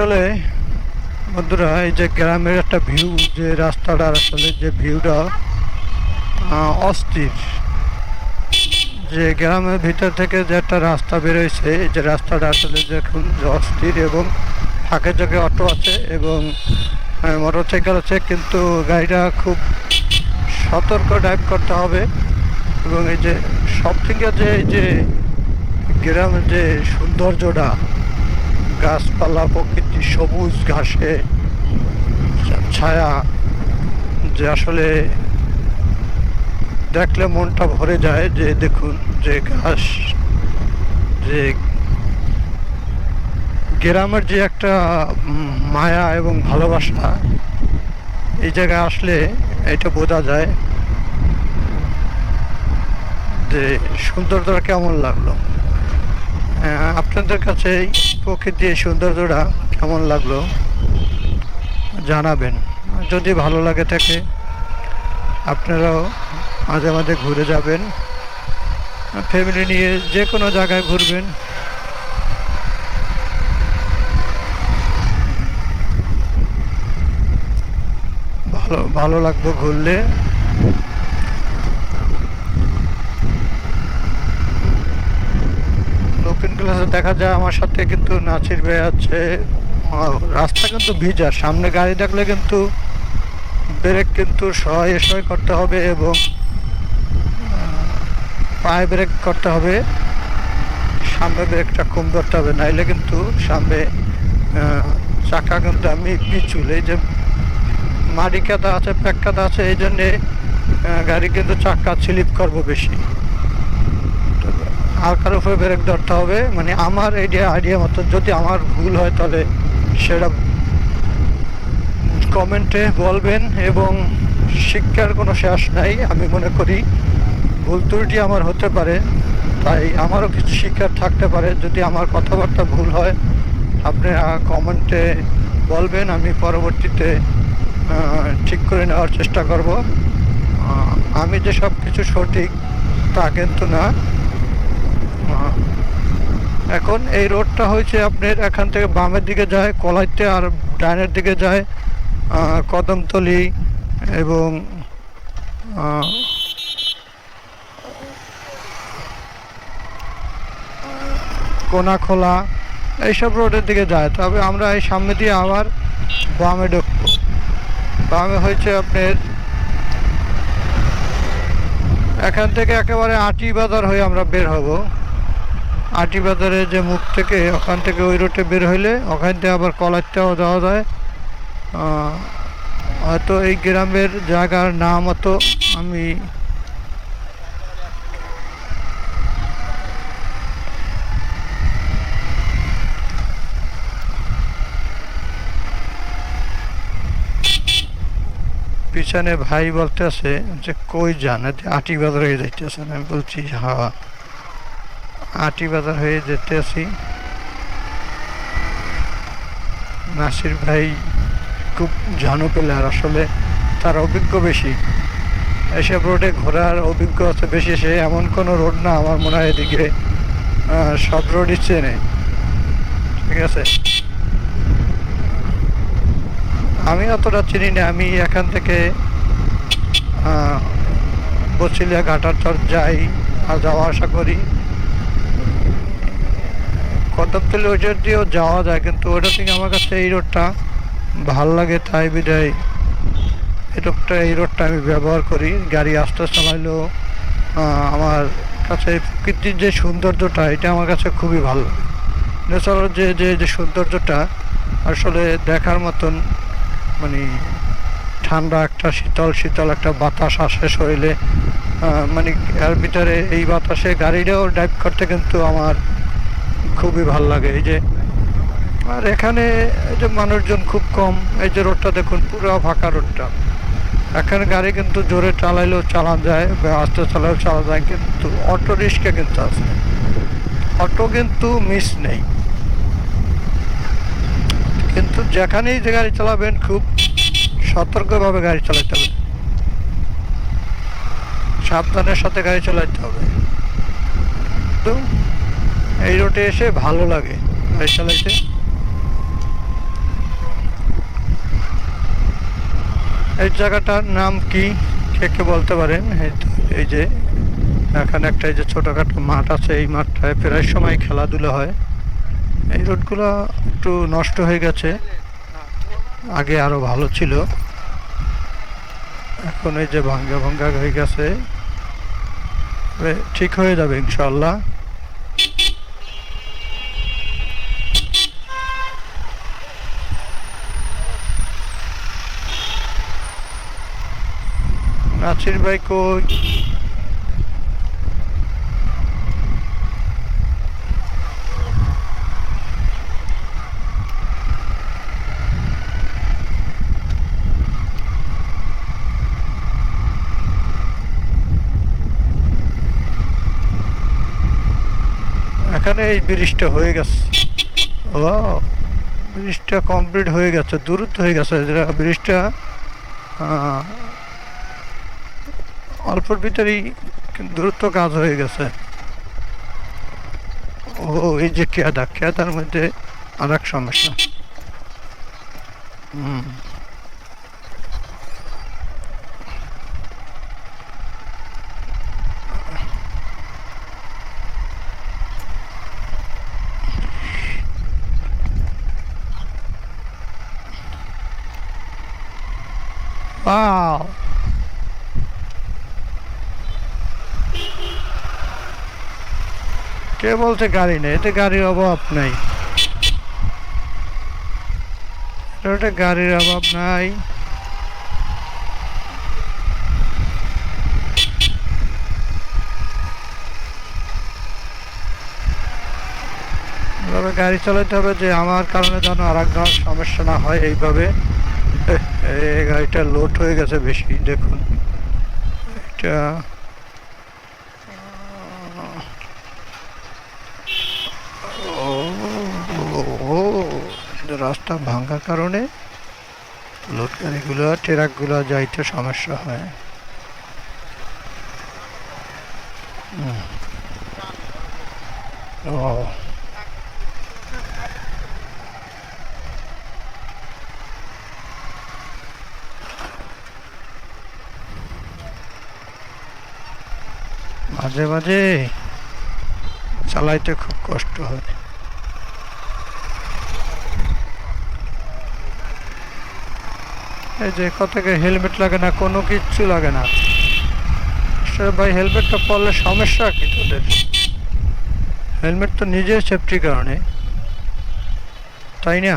আসলে বন্ধুরা, এই যে গ্রামের একটা ভিউ যে রাস্তাটার আসলে যে ভিউটা অস্থির। যে গ্রামের ভিতর থেকে যে একটা রাস্তা বেরোয়ছে এই যে রাস্তাটা আসলে যে যে অস্থির এবং ফাঁকে চোখে অটো আছে এবং মোটর সাইকেল আছে, কিন্তু গাড়িটা খুব সতর্ক ড্রাইভ করতে হবে এবং এই যে সব থেকে যে, এই যে গ্রামের যে সৌন্দর্যটা গাছপালা প্রকৃতি সবুজ ঘাসে, ছায়া, যে আসলে দেখলে মনটা ভরে যায় যে দেখুন যে ঘাস, যে গ্রামের যে একটা মায়া এবং ভালোবাসা, এই জায়গায় আসলে এটা বোঝা যায় যে সৌন্দর্যটা কেমন লাগল। আপনাদের কাছে এই প্রকৃতি সৌন্দর্যটা কেমন লাগল, জানাবেন। যদি ভালো লাগে থাকে, আপনারাও মাঝে মাঝে ঘুরে যাবেন। ফ্যামিলি নিয়ে যে কোনো জায়গায় ঘুরবেন। ভালো ভালো লাগবে ঘুরলে। দেখা যায় আমার সাথে কিন্তু নাচির ভাই আছে। রাস্তা কিন্তু ভিজা, সামনে গাড়ি দেখলে কিন্তু ব্রেক কিন্তু সহায় সহায় করতে হবে এবং পায়ে ব্রেক করতে হবে। সামনে ব্রেকটা কম করতে হবে, নাইলে কিন্তু সামনে চাকা কিন্তু আমি পিছুল এই যে মাটি কাদা আছে প্যাক কাদা আছে, এই জন্যে গাড়ি কিন্তু চাকা স্লিপ করব বেশি। হালকার উপরে ব্রেক ধরতে হবে। মানে আমার আইডিয়া আইডিয়া মতো যদি আমার ভুল হয় তাহলে সেটা কমেন্টে বলবেন এবং শিক্ষার কোনো শেষ নাই, আমি মনে করি। ভুল ত্রুটি আমার হতে পারে, তাই আমারও কিছু শিক্ষার থাকতে পারে। যদি আমার কথাবার্তা ভুল হয়, আপনি কমেন্টে বলবেন, আমি পরবর্তীতে ঠিক করে নেওয়ার চেষ্টা করব। আমি যে সব কিছু সঠিক তা কিন্তু না। এখন এই রোডটা হয়েছে আপনার এখান থেকে বামের দিকে যায়, কলাইতে আর ডাইনের দিকে যায় কদমতলি এবং কোনাখোলা, এইসব রোডের দিকে যায়। তবে আমরা এই সামনে দিয়ে আবার বামে ঢুকবো। বামে হয়েছে আপনার এখান থেকে একেবারে আটি বাজার হয়ে আমরা বের হব। আটি বাজারে যে মুখ থেকে, ওখান থেকে ওই রোডে বের হইলে ওখান থেকে আবার কলারটাও যাওয়া যায়। হয়তো এই গ্রামের জায়গার নাম অত আমি পিছনে ভাই বলতেছে যে, কই এতে আটি বাজার যাইতেছেন। আমি বলছি হ্যাঁ। আটি বাজার হয়ে যেতে আছি। নাসির ভাই খুব ঝানু প্লেয়ার আসলে তার অভিজ্ঞ বেশি। এসব রোডে ঘোরার অভিজ্ঞতা বেশি, সে এমন কোনো রোড না আমার মনে হয় এদিকে সব রোডই চেনে। ঠিক আছে? আমি অতটা চিনি না, আমি এখান থেকে বছিলিয়া ঘাটার চর যাই আর যাওয়া আসা করি। কদমতলি ওই রোড দিয়েও যাওয়া যায়, কিন্তু ওটা থেকে আমার কাছে এই রোডটা ভালো লাগে তাই বিদায়। এই রোডটা এই রোডটা আমি ব্যবহার করি, গাড়ি আস্তে চালাইলেও আমার কাছে প্রকৃতির যে সৌন্দর্যটা, এটা আমার কাছে খুবই ভালো লাগে। ন্যাচারাল যে যে যে সৌন্দর্যটা, আসলে দেখার মতন মানে ঠান্ডা একটা, শীতল শীতল একটা বাতাস আসে শরীরে মানে এর ভিতরে এই বাতাসে গাড়িটাও ড্রাইভ করতে কিন্তু আমার খুবই ভালো লাগে। এই যে, আর এখানে এই যে মানুষজন খুব কম, এই যে রোডটা দেখুন, পুরো ফাঁকা রোডটা। এখানে গাড়ি কিন্তু জোরে চালাইলেও চালান যায় আস্তে চালালেও চালা যায়, কিন্তু অটো রিক্সা কিন্তু আছে। অটো কিন্তু মিস নেই। কিন্তু যেখানেই যে গাড়ি চালাবেন, খুব সতর্কভাবে গাড়ি চালাতে হবে। সাবধানের সাথে গাড়ি চালাতে হবে। তো এই রোডে এসে ভালো লাগে। গাড়ি চালাইতে এই জায়গাটার নাম কি? কে কে বলতে পারেন? এই যে, এখানে একটা এই যে ছোটোখাটো মাঠ আছে, এই মাঠটায় প্রায় সময় খেলাধুলা হয়। এই রোডগুলো একটু নষ্ট হয়ে গেছে। আগে আরও ভালো ছিল। এখন এই যে ভাঙ্গা ভাঙ্গা হয়ে গেছে। ঠিক হয়ে যাবে ইনশাল্লাহ নাচির ভাই এখানে এই ব্রিজটা হয়ে গেছে। ও ব্রিজটা কমপ্লিট হয়ে গেছে দূরত্ব হয়ে গেছে। ব্রিজটা অল্পর ভিতরেই দূরত্ব কাজ হয়ে গেছে ও, এই যে কেদা কেদার মধ্যে আর এক সমস্যা হুম. কে বলছে গাড়ি নেই? এতে গাড়ির অভাব নাই। এটা গাড়ির অভাব নাই। গাড়ি চালাতে হবে যে আমার কারণে যেন আর এক সমস্যা না হয় এইভাবে। এই গাড়িটা লোড হয়ে গেছে বেশি, দেখুন। এটা ও ও রাস্তা ভাঙার কারণে লোড গাড়িগুলো ট্রাকগুলো যাইতে সমস্যা হয়। ও মাঝে মাঝে চালাইতে খুব কষ্ট হয় এই যে থেকে হেলমেট লাগে না, কোনো কিচ্ছু লাগে না। ভাই, হেলমেটটা পরলে সমস্যা কি তোদের? হেলমেট তো নিজের সেফটির কারণে। তাই না?